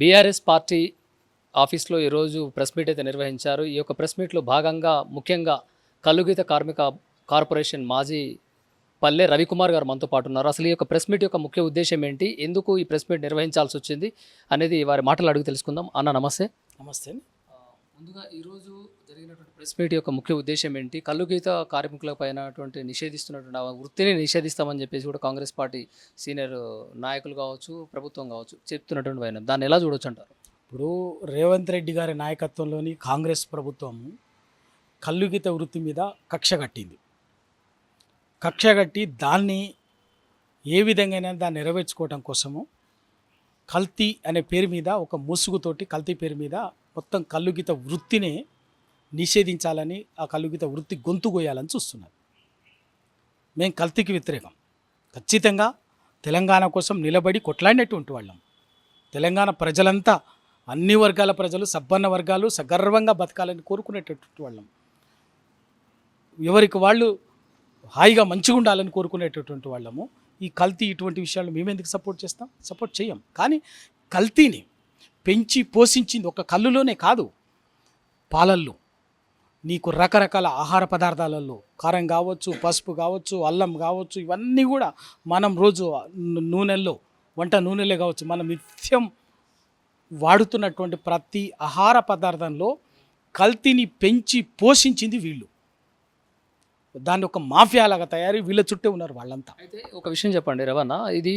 BRS party ఆఫీస్లో ఈరోజు press meet అయితే నిర్వహించారు. ఈ యొక్క ప్రెస్ మీట్లో భాగంగా ముఖ్యంగా కల్లుగీత కార్మిక కార్పొరేషన్ మాజీ పల్లె రవికుమార్ గారు మనతో పాటు ఉన్నారు. అసలు ఈ యొక్క ప్రెస్ మీట్ యొక్క ముఖ్య ఉద్దేశం ఏంటి? ఎందుకు ఈ ప్రెస్ మీట్ నిర్వహించాల్సి వచ్చింది? అనేది వారి మాటలు అడిగి తెలుసుకుందాం. అన్న నమస్తే. నమస్తే ముందుగా ఈరోజు జరిగినటువంటి ప్రెస్ మీట్ యొక్క ముఖ్య ఉద్దేశం ఏంటి? కళ్ళు గీత కార్మికులపైనటువంటి నిషేధిస్తున్నటువంటి ఆ వృత్తిని నిషేధిస్తామని చెప్పేసి కూడా కాంగ్రెస్ పార్టీ సీనియర్ నాయకులు కావచ్చు ప్రభుత్వం కావచ్చు చెప్తున్నటువంటి పైన దాన్ని ఎలా చూడొచ్చు అంటారు? ఇప్పుడు రేవంత్ రెడ్డి గారి నాయకత్వంలోని కాంగ్రెస్ ప్రభుత్వం కల్లుగీత వృత్తి మీద కక్ష కట్టింది. కక్ష కట్టి దాన్ని ఏ విధంగా దాన్ని నెరవేర్చుకోవటం కోసము కల్తీ అనే పేరు మీద ఒక ముసుగుతోటి కల్తీ పేరు మీద మొత్తం కల్లుగీత వృత్తిని నిషేధించాలని ఆ కలుగిత వృత్తి గొంతు కోయాలని చూస్తున్నారు. మేము కల్తీకి వ్యతిరేకం. ఖచ్చితంగా తెలంగాణ కోసం నిలబడి కొట్లాడినటువంటి వాళ్ళం. తెలంగాణ ప్రజలంతా అన్ని వర్గాల ప్రజలు సబ్బన్న వర్గాలు సగర్వంగా బతకాలని కోరుకునేటటువంటి వాళ్ళం. ఎవరికి వాళ్ళు హాయిగా మంచిగా ఉండాలని కోరుకునేటటువంటి వాళ్ళము. ఈ కల్తీ ఇటువంటి విషయాలు మేము ఎందుకు సపోర్ట్ చేస్తాం? సపోర్ట్ చేయం. కానీ కల్తీని పెంచి పోషించింది ఒక కళ్ళులోనే కాదు పాలల్లో. నీకు రకరకాల ఆహార పదార్థాలలో కారం కావచ్చు పసుపు కావచ్చు అల్లం కావచ్చు ఇవన్నీ కూడా మనం రోజు నూనెల్లో వంట నూనెలే కావచ్చు మనం నిత్యం వాడుతున్నటువంటి ప్రతి ఆహార పదార్థంలో కల్తీని పెంచి పోషించింది వీళ్ళు. దాన్ని ఒక మాఫియాలాగా తయారీ వీళ్ళ చుట్టే ఉన్నారు వాళ్ళంతా. అయితే ఒక విషయం చెప్పండి రవణ ఇది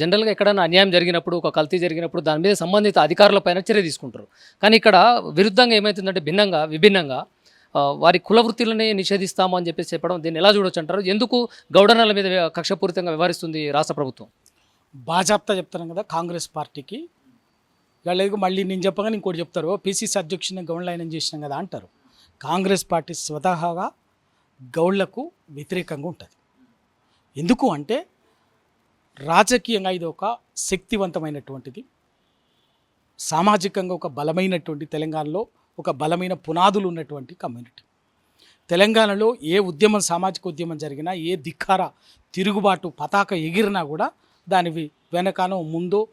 జనరల్గా ఎక్కడైనా అన్యాయం జరిగినప్పుడు ఒక కల్తీ జరిగినప్పుడు దాని మీద సంబంధిత అధికారులపైన చర్య తీసుకుంటారు. కానీ ఇక్కడ విరుద్ధంగా ఏమవుతుందంటే భిన్నంగా విభిన్నంగా వారి కుల వృత్తులని నిషేధిస్తాము అని చెప్పేసి చెప్పడం దీన్ని ఎలా చూడొచ్చు అంటారు? ఎందుకు గౌడనల మీద కక్షపూరితంగా వ్యవహరిస్తుంది రాష్ట్ర ప్రభుత్వం? బాజాప్తా చెప్తాను కదా కాంగ్రెస్ పార్టీకి. వాళ్ళకి మళ్ళీ నేను చెప్పగానే ఇంకోటి చెప్తారు పీసీసీ అధ్యక్షుని గౌండ్ల చేసినాం కదా అంటారు. కాంగ్రెస్ పార్టీ స్వతహాగా గౌళ్ళకు వ్యతిరేకంగా ఉంటుంది. ఎందుకు అంటే రాజకీయంగా ఇది ఒక శక్తివంతమైనటువంటిది. సామాజికంగా ఒక బలమైనటువంటి తెలంగాణలో ఒక బలమైన పునాదులు ఉన్నటువంటి కమ్యూనిటీ. తెలంగాణలో ఏ ఉద్యమం సామాజిక ఉద్యమం జరిగినా ఏ ధిక్కార తిరుగుబాటు పతాక ఎగిరినా కూడా దాని వెనకానో ముందో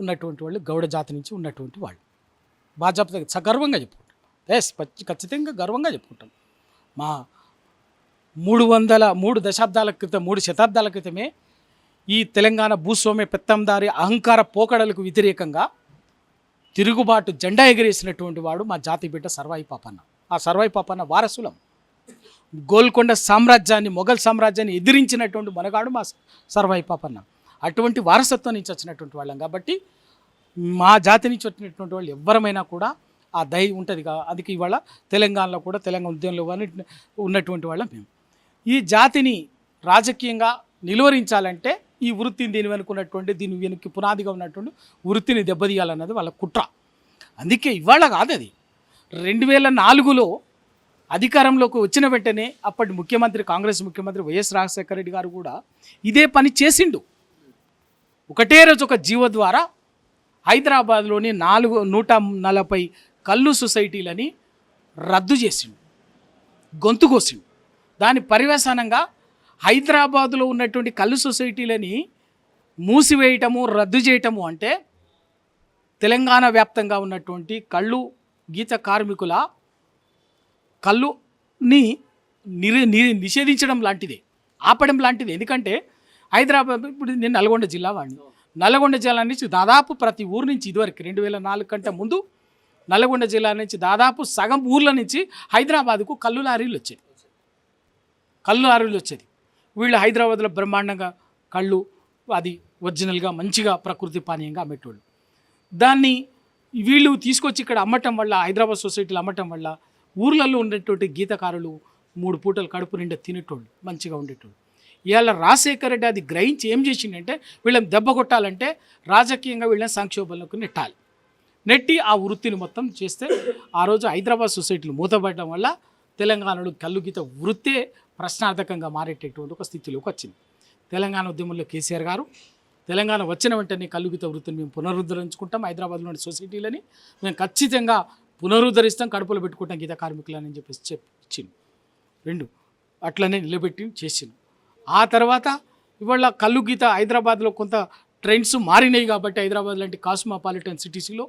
ఉన్నటువంటి వాళ్ళు గౌడ జాతి నుంచి ఉన్నటువంటి వాళ్ళు. బాధ్యత సగర్వంగా చెప్పుకుంటాం. ఎస్ ఖచ్చితంగా గర్వంగా చెప్పుకుంటాం. మా మూడు వందల మూడు దశాబ్దాల క్రితం మూడు శతాబ్దాల క్రితమే ఈ తెలంగాణ భూస్వామ్య పెత్తందారి అహంకార పోకడలకు వ్యతిరేకంగా తిరుగుబాటు జెండా ఎగిరేసినటువంటి వాడు మా జాతి బిడ్డ సర్వాయి పాపన్న ఆ సర్వాయి పాపన్న వారసులం. గోల్కొండ సామ్రాజ్యాన్ని మొఘల్ సామ్రాజ్యాన్ని ఎదిరించినటువంటి మనగాడు మా సర్వాయి పాపన్న అటువంటి వారసత్వం నుంచి వచ్చినటువంటి వాళ్ళం కాబట్టి మా జాతి నుంచి వచ్చినటువంటి వాళ్ళు ఎవ్వరమైనా కూడా ఆ దయ ఉంటుంది కా అందుకే ఇవాళ తెలంగాణలో కూడా తెలంగాణ ఉద్యమంలో కానీ ఉన్నటువంటి వాళ్ళం మేము. ఈ జాతిని రాజకీయంగా నిలువరించాలంటే ఈ వృత్తిని దీని వెనుకున్నటువంటి దీని వెనుక పునాదిగా ఉన్నటువంటి వృత్తిని దెబ్బతీయాలన్నది వాళ్ళ కుట్ర. అందుకే ఇవాళ కాదు అది. రెండు వేల నాలుగులో అధికారంలోకి వచ్చిన వెంటనే అప్పటి ముఖ్యమంత్రి కాంగ్రెస్ ముఖ్యమంత్రి వైఎస్ రాజశేఖర రెడ్డి గారు కూడా ఇదే పని చేసిండు. ఒకటే రోజు ఒక జీవో ద్వారా హైదరాబాద్లోని నాలుగు నూట నలభై కళ్ళు సొసైటీలని రద్దు చేసిండు. గొంతు కోసిండు. దాని పర్యవసానంగా హైదరాబాదులో ఉన్నటువంటి కళ్ళు సొసైటీలని మూసివేయటము రద్దు చేయటము అంటే తెలంగాణ వ్యాప్తంగా ఉన్నటువంటి కళ్ళు గీత కార్మికుల కళ్ళుని నిరి ని- నిషేధించడం లాంటిదే ఆపడం లాంటిది. ఎందుకంటే హైదరాబాద్ ఇప్పుడు నేను నల్గొండ జిల్లా వాడిని. నల్గొండ జిల్లా నుంచి దాదాపు ప్రతి ఊరు నుంచి ఇదివరకు రెండు వేల నాలుగు కంటే ముందు నల్గొండ జిల్లా నుంచి దాదాపు సగం ఊర్ల నుంచి హైదరాబాద్కు కళ్ళు లారీలు వచ్చేది కళ్ళు లారీలు వచ్చేది. వీళ్ళు హైదరాబాద్లో బ్రహ్మాండంగా కళ్ళు అది ఒరిజినల్గా మంచిగా ప్రకృతి పానీయంగా అమ్మేటోళ్ళు. దాన్ని వీళ్ళు తీసుకొచ్చి ఇక్కడ అమ్మటం వల్ల హైదరాబాద్ సొసైటీలో అమ్మటం వల్ల ఊర్లలో ఉండేటువంటి గీతకారులు మూడు పూటలు కడుపు నిండా తినేటోళ్ళు మంచిగా ఉండేటోళ్ళు. ఇవాళ రాజశేఖర్ రెడ్డి అది గ్రహించి ఏం చేసిండంటే వీళ్ళని దెబ్బ కొట్టాలంటే రాజకీయంగా వీళ్ళని సంక్షోభంలోకి నెట్టాలి. నెట్టి ఆ వృత్తిని మొత్తం చేస్తే ఆ రోజు హైదరాబాద్ సొసైటీలు మూతపడడం వల్ల తెలంగాణలో కల్లుగీత వృత్తే ప్రశ్నార్థకంగా మారేటటువంటి ఒక స్థితిలోకి వచ్చింది. తెలంగాణ ఉద్యమంలో కేసీఆర్ గారు తెలంగాణ వచ్చిన వెంటనే కల్లుగీత వృత్తిని మేము పునరుద్ధరించుకుంటాం హైదరాబాద్లోని సొసైటీలని మేము ఖచ్చితంగా పునరుద్ధరిస్తాం కడుపులో పెట్టుకుంటాం గీత కార్మికులని చెప్పేసి చెప్పి రెండు అట్లనే నిలబెట్టి చేసింది. ఆ తర్వాత ఇవాళ కల్లు గీత హైదరాబాద్లో కొంత ట్రెండ్స్ మారినాయి కాబట్టి హైదరాబాద్ లాంటి కాస్మోపాలిటన్ సిటీస్లో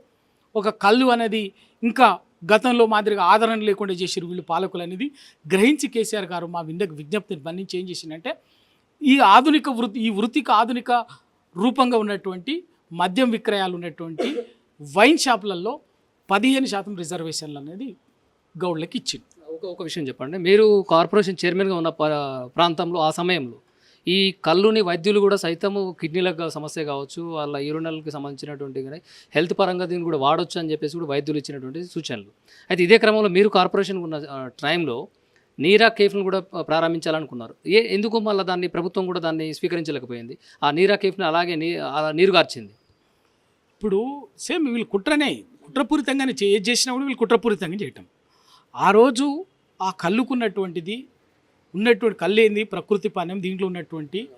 ఒక కళ్ళు అనేది ఇంకా గతంలో మాదిరిగా ఆదరణ లేకుండా చేసిరు వీళ్ళు పాలకులు అనేది. గ్రహించి కేసీఆర్ గారు మా విందకు విజ్ఞప్తిని బంధించి ఏం చేసిందంటే ఈ ఆధునిక వృత్తి ఈ వృత్తికి ఆధునిక రూపంగా ఉన్నటువంటి మద్యం విక్రయాలు ఉన్నటువంటి వైన్ షాపులలో పదిహేను శాతం రిజర్వేషన్లు అనేది గౌడ్లకి ఇచ్చింది ఒక ఒక విషయం చెప్పండి. మీరు కార్పొరేషన్ చైర్మన్గా ఉన్న ప్రాంతంలో ఆ సమయంలో ఈ కళ్ళుని వైద్యులు కూడా సైతము కిడ్నీలకు సమస్య కావచ్చు వాళ్ళ యూరినల్కి సంబంధించినటువంటి కానీ హెల్త్ పరంగా దీన్ని కూడా వాడొచ్చు అని చెప్పేసి కూడా వైద్యులు ఇచ్చినటువంటి సూచనలు. అయితే ఇదే క్రమంలో మీరు కార్పొరేషన్ ఉన్న టైంలో నీరా కేఫ్ను కూడా ప్రారంభించాలనుకున్నారు. ఏ ఎందుకు మళ్ళీ దాన్ని ప్రభుత్వం కూడా దాన్ని స్వీకరించలేకపోయింది? ఆ నీరా కేఫ్ని అలాగే నీ అలా నీరుగార్చింది ఇప్పుడు సేమ్ వీళ్ళు కుట్రనే కుట్రపూరితంగానే చే ఏది చేసినా కూడా వీళ్ళు కుట్రపూరితంగా చేయటం. ఆ రోజు ఆ కళ్ళుకున్నటువంటిది ఉన్నటువంటి కళ్ళేంది? ప్రకృతి పానం దీంట్లో ఉన్నటువంటి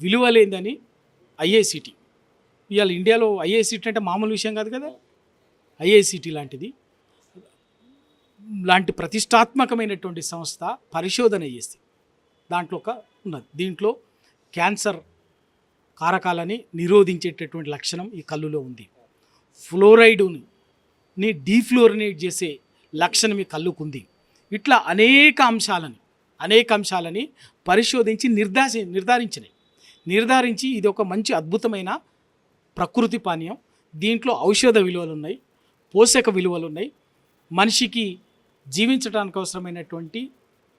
విలువలేందని ఐఐసిటి. ఇవాళ ఇండియాలో ఐఐసిటీ అంటే మామూలు విషయం కాదు కదా? ఐఐసిటీ లాంటిది. లాంటి ప్రతిష్టాత్మకమైనటువంటి సంస్థ పరిశోధన చేసి దాంట్లో ఒక ఉన్నది. దీంట్లో క్యాన్సర్ కారకాలని నిరోధించేటటువంటి లక్షణం ఈ కళ్ళులో ఉంది. ఫ్లోరైడుని ని డీఫ్లోరినేట్ చేసే లక్షణం ఈ కళ్ళుకుంది. ఇట్లా అనేక అంశాలని అనేక అంశాలని పరిశోధించి నిర్ధాసి నిర్ధారించినాయి. నిర్ధారించి ఇది ఒక మంచి అద్భుతమైన ప్రకృతి పానీయం. దీంట్లో ఔషధ విలువలు ఉన్నాయి పోషక విలువలు ఉన్నాయి మనిషికి జీవించడానికి అవసరమైనటువంటి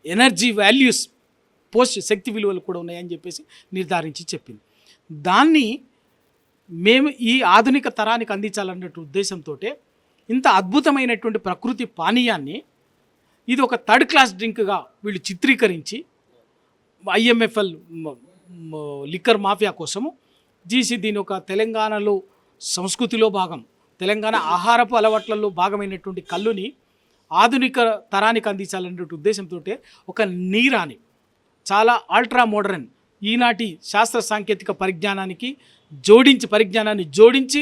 ఎనర్జీ వాల్యూస్ పోష శక్తి విలువలు కూడా ఉన్నాయని చెప్పేసి నిర్ధారించి చెప్పింది. దాన్ని మేము ఈ ఆధునిక తరానికి అందించాలన్నట్టు ఉద్దేశంతో ఇంత అద్భుతమైనటువంటి ప్రకృతి పానీయాన్ని ఇది ఒక థర్డ్ క్లాస్ డ్రింక్గా వీళ్ళు చిత్రీకరించి ఐఎంఎఫ్ఎల్ లిక్కర్ మాఫియా కోసము జీసి దీని ఒక తెలంగాణలో సంస్కృతిలో భాగం. తెలంగాణ ఆహారపు అలవాట్లలో భాగమైనటువంటి కళ్ళుని ఆధునిక తరానికి అందించాలనేటువంటి ఉద్దేశంతో ఒక నీరాని చాలా అల్ట్రా మోడర్న్ ఈనాటి శాస్త్ర సాంకేతిక పరిజ్ఞానానికి జోడించి పరిజ్ఞానాన్ని జోడించి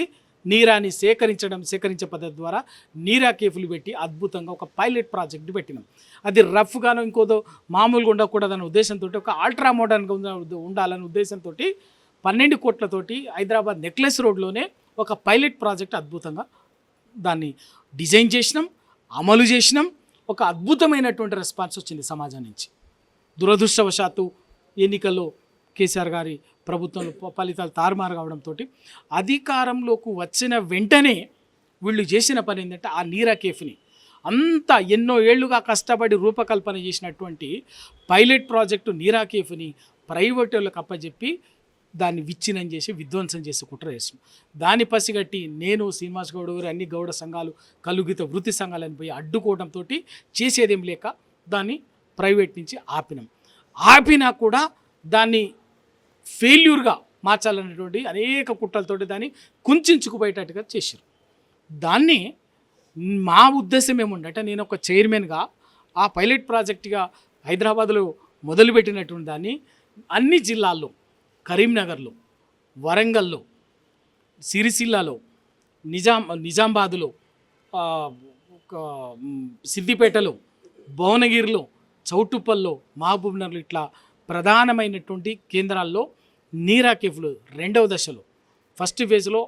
నీరాన్ని సేకరించడం సేకరించే పద్ధతి ద్వారా నీరా కేఫ్లు పెట్టి అద్భుతంగా ఒక పైలట్ ప్రాజెక్ట్ పెట్టినాం. అది రఫ్గాను ఇంకోదో మామూలుగా ఉండకూడదనే ఉద్దేశంతో ఒక అల్ట్రా మోడర్న్గా ఉండాలనే ఉద్దేశంతో పన్నెండు కోట్లతోటి హైదరాబాద్ నెక్లెస్ రోడ్లోనే ఒక పైలట్ ప్రాజెక్ట్ అద్భుతంగా దాన్ని డిజైన్ చేసినాం అమలు చేసినాం. ఒక అద్భుతమైనటువంటి రెస్పాన్స్ వచ్చింది సమాజం నుంచి. దురదృష్టవశాత్తు ఎన్నికల్లో కేసీఆర్ గారి ప్రభుత్వంలో ఫలితాలు తారుమారు కావడంతో అధికారంలోకి వచ్చిన వెంటనే వీళ్ళు చేసిన పని ఏంటంటే ఆ నీరా కేఫ్ని. అంత ఎన్నో ఏళ్ళుగా కష్టపడి రూపకల్పన చేసినటువంటి పైలట్ ప్రాజెక్టు నీరా కేఫ్ని ప్రైవేట్ వాళ్ళకి అప్పచెప్పి దాన్ని విచ్ఛిన్నం చేసి విధ్వంసం చేసి కుట్ర చేస్తున్నాం. దాన్ని పసిగట్టి నేను శ్రీనివాస్ గౌడ్ గారు అన్ని గౌడ సంఘాలు కలుగిత వృత్తి సంఘాలని పోయి అడ్డుకోవడంతో చేసేదేం లేక దాన్ని ప్రైవేట్ నుంచి ఆపినాం. ఆపినా కూడా దాన్ని ఫెయిల్యూర్గా మార్చాలనేటువంటి అనేక కుట్రలతోటి దాన్ని కుంచుకుపోయేటట్టుగా చేశారు. దాన్ని మా ఉద్దేశం ఏముందంటే నేను ఒక చైర్మన్గా ఆ పైలట్ ప్రాజెక్ట్గా హైదరాబాద్లో మొదలుపెట్టినటువంటి దాన్ని అన్ని జిల్లాల్లో కరీంనగర్లో వరంగల్లో సిరిసిల్లాలో నిజాం నిజామాబాదులో సిద్దిపేటలో భువనగిరిలో చౌటుప్పల్లో మహబూబ్నగర్లో ఇట్లా ప్రధానమైనటువంటి కేంద్రాల్లో నీరా కేఫ్లు రెండవ దశలో. ఫస్ట్ ఫేజ్లో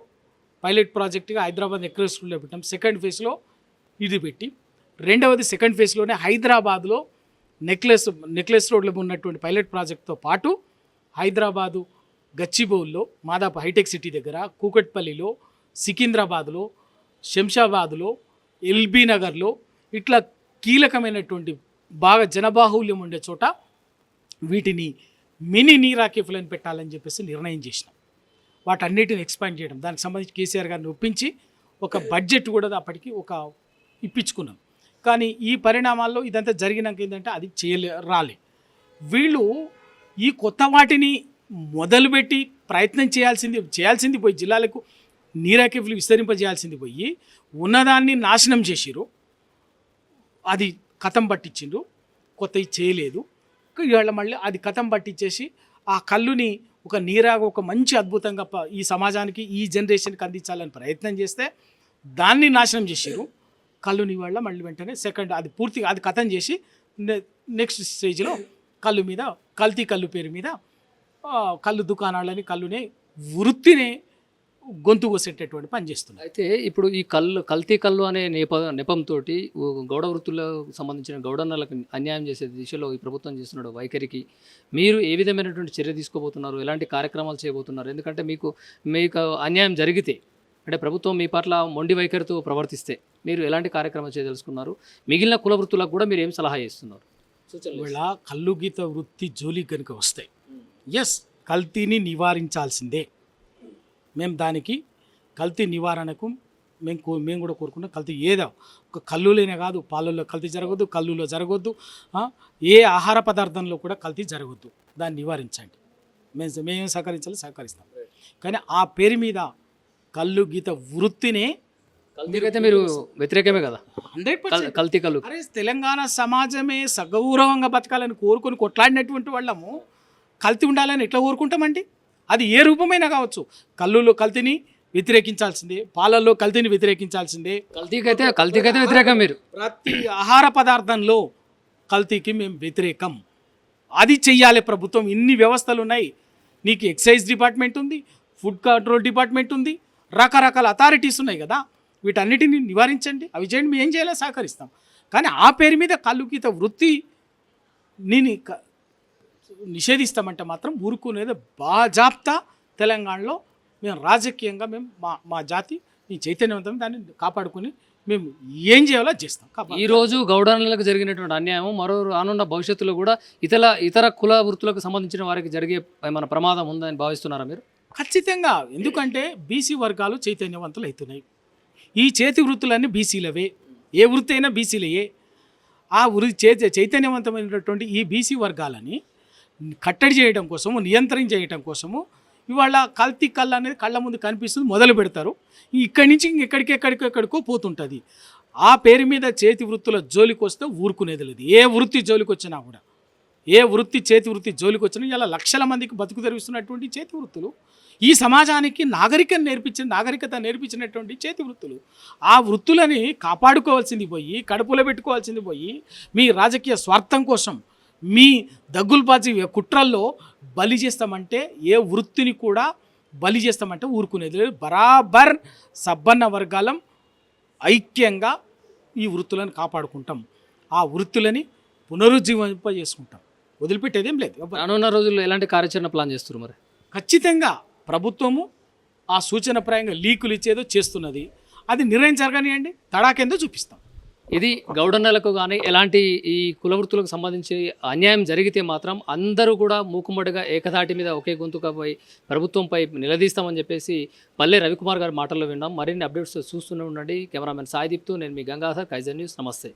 పైలట్ ప్రాజెక్ట్గా హైదరాబాద్ ఎక్రెస్ స్కూల్లో పెట్టాం. సెకండ్ ఫేజ్లో ఇది పెట్టి. రెండవది సెకండ్ ఫేజ్లోనే హైదరాబాద్లో నెక్లెస్ నెక్లెస్ రోడ్లో ఉన్నటువంటి పైలట్ ప్రాజెక్ట్తో పాటు హైదరాబాదు గచ్చిబౌల్లో మాదాపు హైటెక్ సిటీ దగ్గర కూకట్పల్లిలో సికింద్రాబాద్లో శంషాబాద్లో ఎల్బీ నగర్లో ఇట్లా కీలకమైనటువంటి బాగా జనబాహుల్యం ఉండే చోట వీటిని మినీ నీరాకిఫ్లను పెట్టాలని చెప్పేసి నిర్ణయం చేసినాం. వాటన్నిటిని ఎక్స్పాండ్ చేయడం. దానికి సంబంధించి కేసీఆర్ గారిని ఒప్పించి ఒక బడ్జెట్ కూడా అప్పటికి ఒక ఇప్పించుకున్నాం. కానీ ఈ పరిణామాల్లో ఇదంతా జరిగినాక ఏంటంటే అది చేయలే రాలే. వీళ్ళు ఈ కొత్త వాటిని మొదలుపెట్టి ప్రయత్నం చేయాల్సింది చేయాల్సింది పోయి జిల్లాలకు నీరాకిఫ్లు విస్తరింపజేయాల్సింది పోయి ఉన్నదాన్ని నాశనం చేసిరు అది కథం పట్టించిండ్రు. కొత్తవి చేయలేదు. ఇవాళ మళ్ళీ అది కథం పట్టించేసి ఆ కళ్ళుని ఒక నీరాగా ఒక మంచి అద్భుతంగా ఈ సమాజానికి ఈ జనరేషన్కి అందించాలని ప్రయత్నం చేస్తే దాన్ని నాశనం చేసారు కళ్ళుని ఇవాళ మళ్ళీ వెంటనే సెకండ్ అది పూర్తిగా అది కథం చేసి నె- నెక్స్ట్ స్టేజ్లో కళ్ళు మీద కల్తీ కళ్ళు పేరు మీద కళ్ళు దుకాణాలని కళ్ళుని వృత్తిని గొంతు కోసేటటువంటి పని చేస్తున్నారు. అయితే ఇప్పుడు ఈ కళ్ళు కల్తీ కళ్ళు అనే నేప నెపంతో గౌడ వృత్తులకు సంబంధించిన గౌడన్నలకు అన్యాయం చేసే దిశలో ఈ ప్రభుత్వం చేస్తున్నాడు వైఖరికి మీరు ఏ విధమైనటువంటి చర్య తీసుకోబోతున్నారు? ఎలాంటి కార్యక్రమాలు చేయబోతున్నారు? ఎందుకంటే మీకు మీకు అన్యాయం జరిగితే అంటే ప్రభుత్వం మీ పట్ల మొండి వైఖరితో ప్రవర్తిస్తే మీరు ఎలాంటి కార్యక్రమాలు చేయదలుచుకున్నారు? మిగిలిన కుల వృత్తులకు కూడా మీరు ఏం సలహా చేస్తున్నారు ఒకవేళ కళ్ళు గీత వృత్తి జోలి కనుక వస్తాయి. ఎస్ కల్తీని నివారించాల్సిందే. మేము దానికి కల్తీ నివారణకు మేము కో మేము కూడా కోరుకుంటాం కల్తీ ఏదో ఒక కల్లులోనే కాదు పాలల్లో కల్తీ జరగొద్దు కల్లులో జరగొద్దు ఏ ఆహార పదార్థంలో కూడా కల్తీ జరగొద్దు. దాన్ని నివారించండి. మేము మేము సహకరించాలి సహకరిస్తాం. కానీ ఆ పేరు మీద కళ్ళు గీత వృత్తినే కల్తీకైతే మీరు వ్యతిరేకమే కదా? కల్తీ కళ్ళు అరే తెలంగాణ సమాజమే సగౌరవంగా బతకాలని కోరుకొని కొట్లాడినటువంటి వాళ్ళము కల్తీ ఉండాలని ఎట్లా కోరుకుంటామండి? అది ఏ రూపమైనా కావచ్చు. కళ్ళులో కల్తీని వ్యతిరేకించాల్సిందే పాలల్లో కల్తీని వ్యతిరేకించాల్సిందే. కల్తీకైతే కల్తీకైతే వ్యతిరేకం మీరు. ప్రతి ఆహార పదార్థంలో కల్తీకి మేము వ్యతిరేకం. అది చెయ్యాలి ప్రభుత్వం. ఇన్ని వ్యవస్థలు ఉన్నాయి నీకు ఎక్సైజ్ డిపార్ట్మెంట్ ఉంది ఫుడ్ కంట్రోల్ డిపార్ట్మెంట్ ఉంది రకరకాల అథారిటీస్ ఉన్నాయి కదా. వీటన్నిటిని నివారించండి. అవి చేయండి. మేము ఏం చేయాలో సహకరిస్తాం. కానీ ఆ పేరు మీద కళ్ళు గీత వృత్తి నేను నిషేధిస్తామంటే మాత్రం ఊరుకునేది బాజాప్తా తెలంగాణలో మేము రాజకీయంగా మేము మా మా జాతి ఈ చైతన్యవంతం దాన్ని కాపాడుకుని మేము ఏం చేయాలో చేస్తాం. ఈ రోజు గౌడన్నలకు జరిగినటువంటి అన్యాయం మరో రానున్న భవిష్యత్తులో కూడా ఇతర ఇతర కుల వృత్తులకు సంబంధించిన వారికి జరిగే ఏమైనా ప్రమాదం ఉందని భావిస్తున్నారా మీరు? ఖచ్చితంగా. ఎందుకంటే బీసీ వర్గాలు చైతన్యవంతులు అవుతున్నాయి. ఈ చేతి వృత్తులన్నీ బీసీలవే. ఏ వృత్తి అయినా బీసీలయే. ఆ వృత్తి చైతన్యవంతమైనటువంటి ఈ బీసీ వర్గాలని కట్టడి చేయడం కోసము నియంత్రణ చేయడం కోసము ఇవాళ కల్తీ కళ్ళ అనేది కళ్ళ ముందు కనిపిస్తుంది మొదలు పెడతారు. ఇక్కడి నుంచి ఎక్కడికెక్కడికెక్కడికో ఎక్కడికి ఎక్కడికో పోతుంటుంది. ఆ పేరు మీద చేతి వృత్తుల జోలికి వస్తే ఊరుకునేది లేదు. ఏ వృత్తి జోలికి వచ్చినా కూడా ఏ వృత్తి చేతి వృత్తి జోలికి వచ్చినా ఇలా లక్షల మందికి బతుకు తెరుస్తున్నటువంటి చేతి వృత్తులు ఈ సమాజానికి నాగరికత నేర్పించిన నాగరికత నేర్పించినటువంటి చేతి వృత్తులు ఆ వృత్తులని కాపాడుకోవాల్సింది పోయి కడుపులో పెట్టుకోవాల్సింది పోయి మీ రాజకీయ స్వార్థం కోసం మీ దగ్గుల్బాజీ కుట్రల్లో బలి చేస్తామంటే ఏ వృత్తిని కూడా బలి చేస్తామంటే ఊరుకునేది లేదు. బరాబర్ సబ్బన్న వర్గాలం ఐక్యంగా ఈ వృత్తులను కాపాడుకుంటాం. ఆ వృత్తులని పునరుజ్జీవింప చేసుకుంటాం వదిలిపెట్టేదేం లేదు. రానున్న రోజుల్లో ఎలాంటి కార్యాచరణ ప్లాన్ చేస్తున్నారు మరి? ఖచ్చితంగా ప్రభుత్వము ఆ సూచన ప్రాయంగా లీకులు ఇచ్చేదో చేస్తున్నది. అది నిర్ణయం జరగనియండి తడాకేందో చూపిస్తాం. ఇది గౌడన్నలకు కానీ ఎలాంటి ఈ కుల వృత్తులకు సంబంధించి అన్యాయం జరిగితే మాత్రం అందరూ కూడా మూకుమ్మడిగా ఏకధాటి మీద ఒకే గొంతుకపై ప్రభుత్వంపై నిలదీస్తామని చెప్పేసి పల్లె రవికుమార్ గారి మాటల్లో విన్నాం. మరిన్ని అప్డేట్స్ చూస్తూనే ఉండండి. కెమెరామెన్ సాయిదీప్తో నేను మీ గంగాధర్ కైజర్ న్యూస్. నమస్తే.